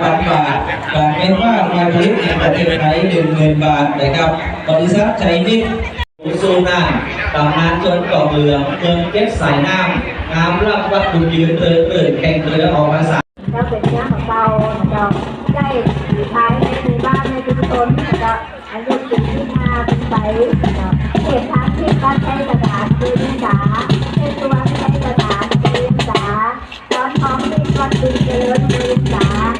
พันบาทการเป็นว่ามาผลิตในประเทศไทยหนึ่งหมื่นบาทนะครับบริษัทใจมิตรสูน่าตำนานจนเกาะเรืองเมืองเก็บสายน้ำงามรับวัตถุยืนเรือนเปิดแข่งเรือออกมาสาเราเป็นเนื้อของเราเราได้อยู่ภายในหมู่บ้านในชุมชนเราอายุสิบที่มาเป็นไปเก็บทางที่การใช้กระดาษคือดินสาเป็นตัวใช้กระดาษคือดินสาตอนท้องที่ก้อนดินเจริญคือดินสา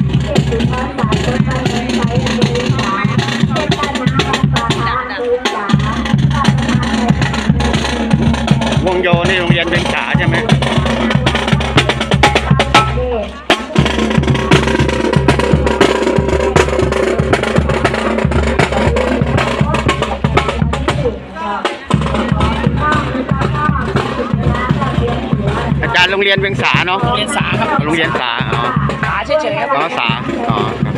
เก็ โรงเรียนเวียงสาเนาะโรงเรียนสาครับโรงเรียนสาอ๋อสาเฉยๆครับอ๋อสาอ๋อครับ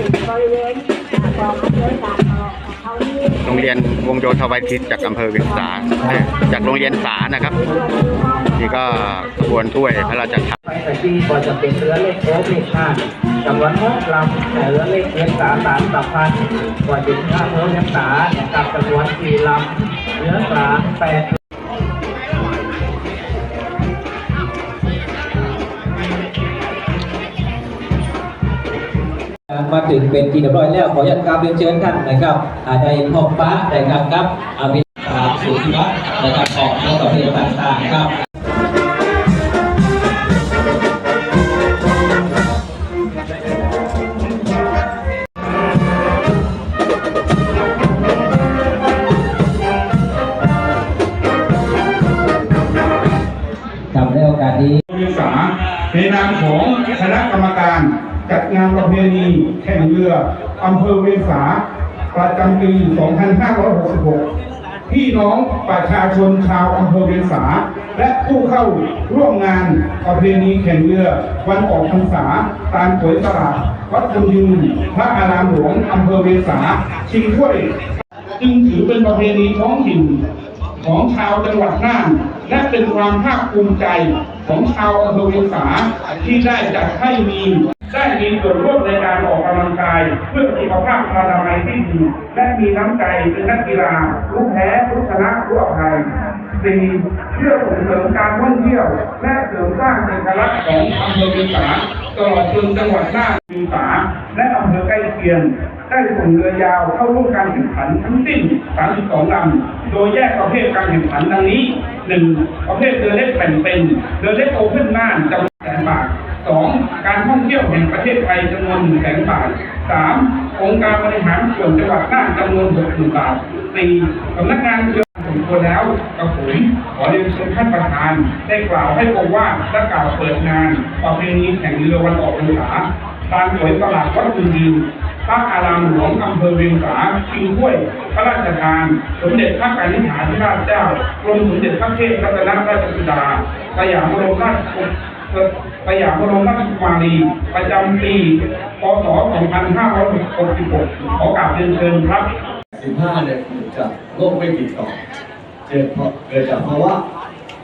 โรงเรียนวงโยธวัยทิศจากอำเภอเวียงสาเอ้ยจากโรงเรียนสานะครับ นี่ก็ขบวนถ้วยพระราชทานไปแต่ที่ก็จะเป็นเรือเล็กโค้งเล็กห้าจังหวัดมกลำแต่เรือเล็กเลี้ยงสาสามสัมพันธ์กว่าจะห้าเรือเลี้ยงสาเนี่ยกับจำนวนสี่ลำเรือสามแปด มาถึงเป็นที่เรียบร้อยแล้วขออนุญาตกราบเรียนเชิญท่านนะครับได้พบปะได้ครับครับอาวิชาสุทธิวัฒน์นะครับของนักประเภทต่างๆครับทำในโอกาสนี้เวียงสาในนามของคณะกรรมการ จัดงานประเพณีแข่งเรืออำเภอเวสาประจำปี 2566 พี่น้องประชาชนชาวอำเภอเวสา และผู้เข้าร่วมงานประเพณีแข่งเรือวันออกพรรษาตามสวยตลาดวัดบุยืนพระอารามหลวงอำเภอเวสา ชิงถ้วย จึงถือเป็นประเพณีท้องถิ่น ของชาวจังหวัดน่าน และเป็นความภาคภูมิใจของชาวอำเภอเวียงสาที่ได้จัดให้มีได้มีส่วนร่วมในการออกกำลังกาย เพื่อสุขภาพอนามัยที่ดีและมีน้ำใจเป็นนักกีฬารู้แพ้รู้ชนะรู้อภัย สี่เพื่อส่งเสริมการท่องเที่ยว และเสริมสร้างเอกลักษณ์ของอำเภอเวียงสาตลอดจนจังหวัดน่านเวียงสาและอำเภอใกล้เคียงได้ส่งเรือยาวเข้าร่วมการแข่งขันทั้งสิ้น 32 ลำ โดยแยกประเภทการแข่งขันดังนี้ 1. ประเภทเรือเล็กแผ่นเป็น เรือเล็กโอเพ่นน่านจำนวนแสนบาท 2. การท่องเที่ยวแห่งประเทศไทยจำนวน1แสนบาท 3. องค์การบริหารส่วนจังหวัดน่านจำนวน6 0บาท 4. สำนักงานเรือส มควรแล้วกับผมขอเรียนเชิญท่านประธาน ได้กล่าวให้องว่าและกล่าวเปิดงานประเพณีแข่งเรือวันออกพรรษาตามสวยตลาดวัดบุญยืนพระอารามหลวงอำเภอเวียงสาชิงถ้วย พระราชทาน สมเด็จพระกนิษฐาธิราชเจ้ากรมสมเด็จพระเทพรัตนราชสุดาสยามบรมราชสยามบรมราชกุมารี ประจำปี พศ 2566 ขอกราบเรียนเชิญครับ 15เนี่ยเกิดจากโรคไม่ติดต่อเกิดเพราะเกิดจากภาวะ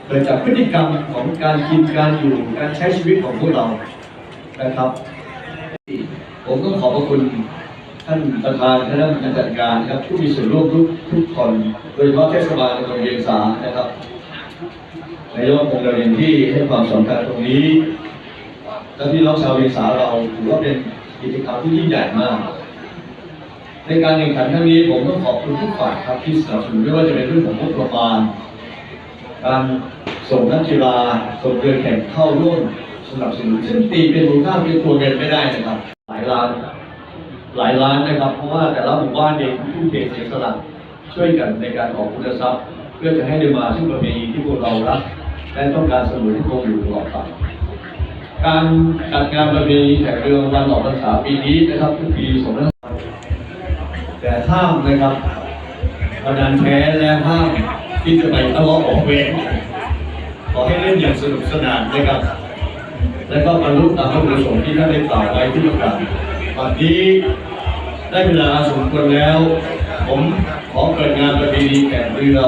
เกิดจากพฤติกรรมของการกินการอยู่การใช้ชีวิตของพวกเรานะครับ ผมต้องขอบพระคุณท่านประธานคณะกรรมการจัดการครับผู้มีส่วนร่วมทุกทุกคนโดยเฉพาะเทศบาลตำบลเวียงสานะครับนายกพงษ์ดารินที่ให้ความสำคัญตรงนี้และพี่น้องชาวเวียงสาเราถือว่าเป็นกิจกรรมที่ยิ่งใหญ่มาก ในการแข่งขันครั้งนี้ผมต้องขอบคุณทุกฝ่ายครับที่สนับสนุนไม่ว่าจะเป็นเรื่องของงบประมาณการส่งนักกีฬาส่งเรือแข่งเข้าร่วมสนับสนุนซึ่งตีเป็นมูลค่าเป็นตัวเงินไม่ได้นะครับ หลายล้าน หลายล้านนะครับ เพราะว่าแต่ละหมู่บ้านเองทุ่มเทเสียสละช่วยกันในการออกคุณทรัพย์ เพื่อจะให้ได้มาซึ่งประเพณีที่พวกเรารักและต้องการสนุนที่คงอยู่ตลอดไปการจัดงานประเพณีแข่งเรือวันออกพรรษาปีนี้นะครับทุกปีสมร แต่ห้ามนะครับพนันแพ้และห้ามที่จะไปทะเลาะออกเวรขอให้เล่นอย่างสนุกสนานนะครับ และก็บรรลุตามพระประสงค์ที่ท่านได้กล่าวไว้ที่ประกาศวันนี้ได้เวลาสมควรแล้ว ผมขอเปิดงานประเพณีแข่งเรือ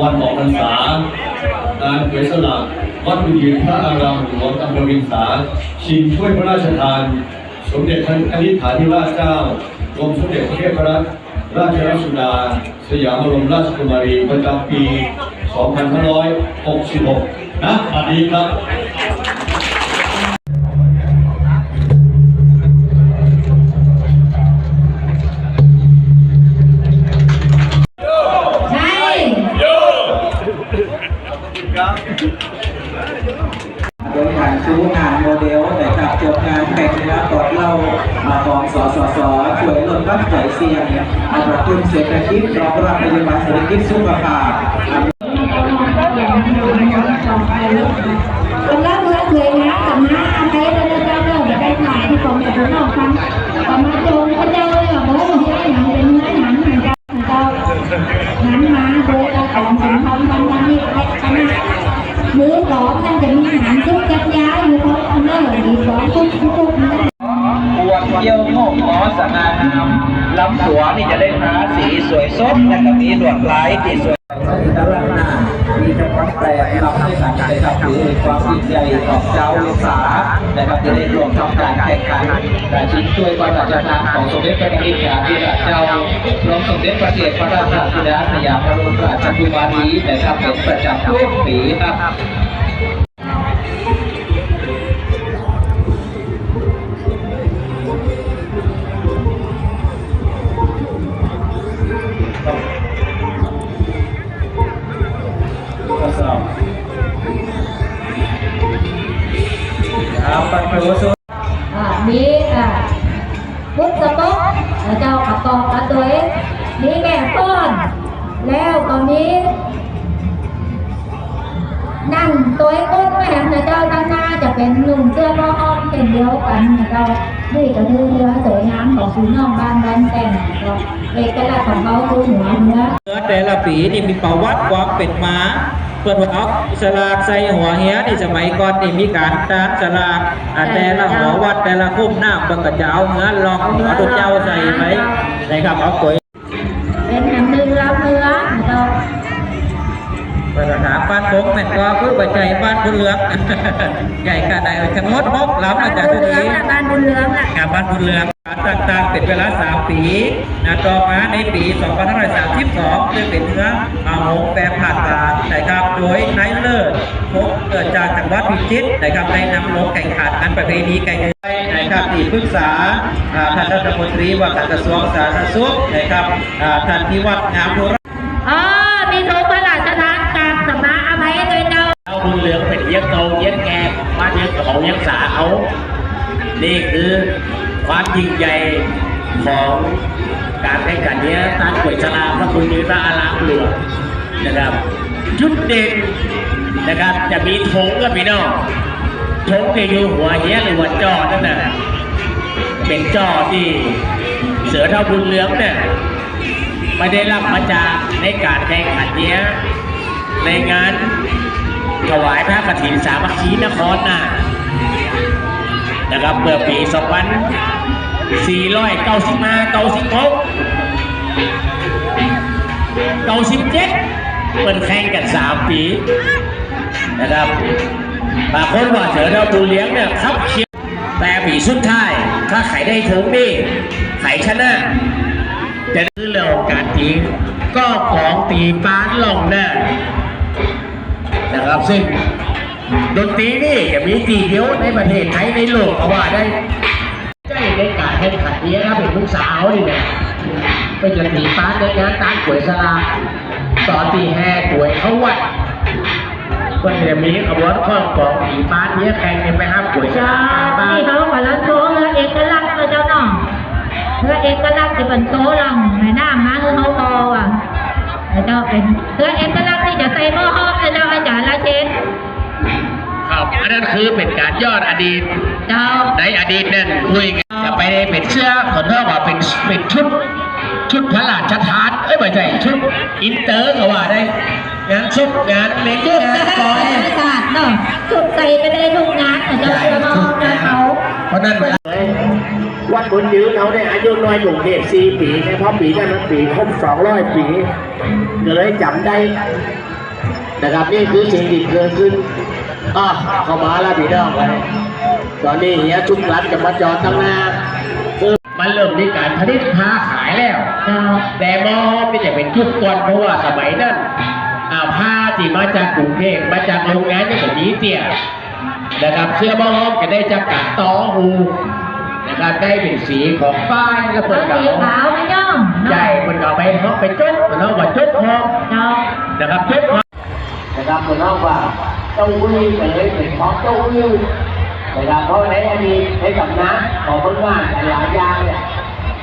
วันออกพรรษาการเผยสละวัดบุญยืนพระอารามหลวงอำเภอวินสาชิงถ้วยพระราชทาน สมเด็จพระนิธิฐาธิราชเจ้า กรมสมเด็จพระเทพรัตนราชรัสุดา สยามบรมราชกุมารีประจำปี 2566 นะอันนี้ครับ มากระตุ้นเศรษฐกิจรองรับนโยบายเศรษฐกิจสุขภาพ คนละเมืองเลยนะกับน้าอันใดเราจะเจ้าเรื่องได้ถ่ายที่ผมกับพี่น้องฟังต่อมาโจงพระเจ้าเลยบอกว่าผมจะหนังเป็นเนื้อหนังเหมือนกันเจ้าหนังมาโดยเราของสมพรทำวันนี้และคณะมือสองนั่นจะมีหนังทุกจัดย้ายอยู่ของอันเนอร์ดีสองทุกทุกนะ ปวดเยี่ยวโงกหม อสง่างามลำสวนี่จะได้ทาสีสวยสดและก็มีลวดลายที่สวยตลาดหน้ามีจังหวัดแปรรับให้สังกัดครับถือความยิ่งใหญ่ของเจ้าลูกสานะครับจะได้รวมทำการแข่งขันและชิงช่วยความราชทานของสมเด็จพระนิธิธิราชเจ้ารวมสมเด็จพระเทพรัตนราชสุดาสยามพระบรมราชกุมารีนะครับเป็นประจำทุกปีครับ มีอ่าพุทธโต๊ะเจ้าประกอบกันโดยมีแม่ป้อน แล้วก็มีนั่งตัวก้นแม่นะเจ้าด้านหน้าจะเป็นหนุ่มเสื้อผ้าอ้อมเช่นเดียวกันนะเจ้านี่ก็คือเรือสวยงามของพี่น้องบ้านบ้านแต่งนะเจ้าเอกลักษณ์ของเขาคือหัวเนื้อเนื้อแต่ละปีนี่มีประวัติความเป็นมา เพื่อนว่าเอาสลากใส่หัวเฮียนี่สมัยก่อนนี่มีการตานสลากอ่าแต่ละหัววัดแต่ละคุ้มหน้าเพิ่นก็จะเอาเงินลองหัวตุกเจ้าใส่ไปนะครับเอาก๋วย บุญเหลืองใหญ่ขนาดไหนทั้งหมดหกลำบ้าอาจารย์ญทุเหลืองนี้นะบ้านบุญเหลืองนะงานบ้านบุญเหลืองต่างๆเป็นเวลา 3 ปีนะต่อมาในปี2532ซึ่งเป็นเนื้ออาหงแปรผ่านกางนะครับโดยนายเลิศพบเกิดจากจังหวัดพิจิตรนะครับได้นำลงแข่งขันอันประเพณีไก่เนื้อนะครับที่ปรึกษาท่านรัฐมนตรีว่าการกระทรวงสาธารณสุขนะครับท่านพิวัฒน์งามโทรอ๋อมีธงพระรา บุญเหลืองเป็นเลี้ยงโตเลี้ยงแกบ้านเลี้ยงของเลี้ยงสาเขานี่คือความยิ่งใหญ่ของการแข่งขันเนี้ยตานกวยชลาพระคุณยืนพระอารามหลวงนะครับจุดเด่นนะครับจะมีธงกับพี่น้องธงที่อยู่หัวเนี้ยหรือหัวจอนั่นน่ะเป็นจอที่เสือเท่าบุญเหลืองเนี่ยไม่ได้รับมาจากในการแข่งขันเนี้ยในงาน ถวายพระกฐินสามัคคีนครน่ะนะครับเมื่อปี 2495 96 97เปิดแข่งกัน 3 ปีนะครับบางคนว่าเสือเราดูเลี้ยงเนี่ยครับเชียร์แต่ปีสุดท้าย ถ้าไขได้ถงนี่ไขชนะจะคือเรื่องการตีก็ของตีปานลงแน่นะครั บซึ่งดนตรีนี่จะมีตีเดียวในประเทศไทยในโลกเอาว่าได้ใกล้ในการแข่งขันนี้ครับเป็นลูกสาวนี่เนี่ยไปจะตีปานในงานตานกวยสลาตอนตีแห่กวยเขาวัดก็จะมีขบวนข้องของตีปานเนี้ยแข่งกันไปห้ามกวยสจ้าลาบ้านที่เขาขอรับโซ่เรือเอกลักษณ์เออเจ้าน้องเรือเอกลักษณ์ที่เป็นโซ่ลำในหน้ามาคือเขาพอว่ะเจ้าเป็นเรือเอกลักษณ์ที่จะใส่หม้อห้อมเจ้า อาจารย์ละเชนครับอันนั้นคือเป็นการยอดอดีต เจ้า ในอดีตนั่นคุยกันจะไปเป็นเสื้อขอโทษว่าเป็นเป็นชุด ชุดพระราชทานเอ้ยไม่ใช่ชุดอินเตอร์ก็ว่าได้งานชุดงานเล็กจุดงานกองศาสตร์เนาะจุดใส่ไปได้ทุกงานแต่เจ้าเรือหม้อห้อมนะเขาเพราะนั้นเวลาวัดบุญยืนเขาได้อายุน้อยอยู่เทพสี่ปีในเพราะปีนั้นมันปีครบสองร้อยปีก็เลยจำได้ นะครับนี่คือสิ่งที่เกิดขึ้นอะเข้ามาแล้วพี่น้องไปตอนนี้เฮียทุกร้านจะมาจอดตั้งหน้าคือมันเริ่มมีการผลิตค้าขายแล้ว แต่มอไม่จะเป็นทุกคนเพราะว่าสมัยนั้นอ่าผ้าที่มาจากกรุงเทพมาจากโรงงานเนี่ยผมนี้เตี้ยนะครับเสื้อมอมก็ได้จากกาต่อหูนะครับได้เป็นสีของฝ้ายแล้วเปิดสีเก่าขาวไม่ย่อมใหญ่คนเอาไปฮอกไปจุ๊บคนเอาว่าจุ๊บฮอกเนาะนะครับจุ๊บฮอกนะค รับคนเองว่าเจ้าหู้ก็เลยเป็นของเจ้าหู้นะครับเขาะในอดีตในตำนานของเมืองว่านหลายอย่างเนี่ย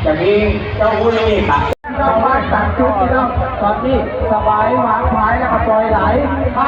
จะมีเจ้าหู้ครับชาบ้านตัดชุดที่ต้องตอนนี้สบายหวางขายแล้วก็ปล่อยไหลไป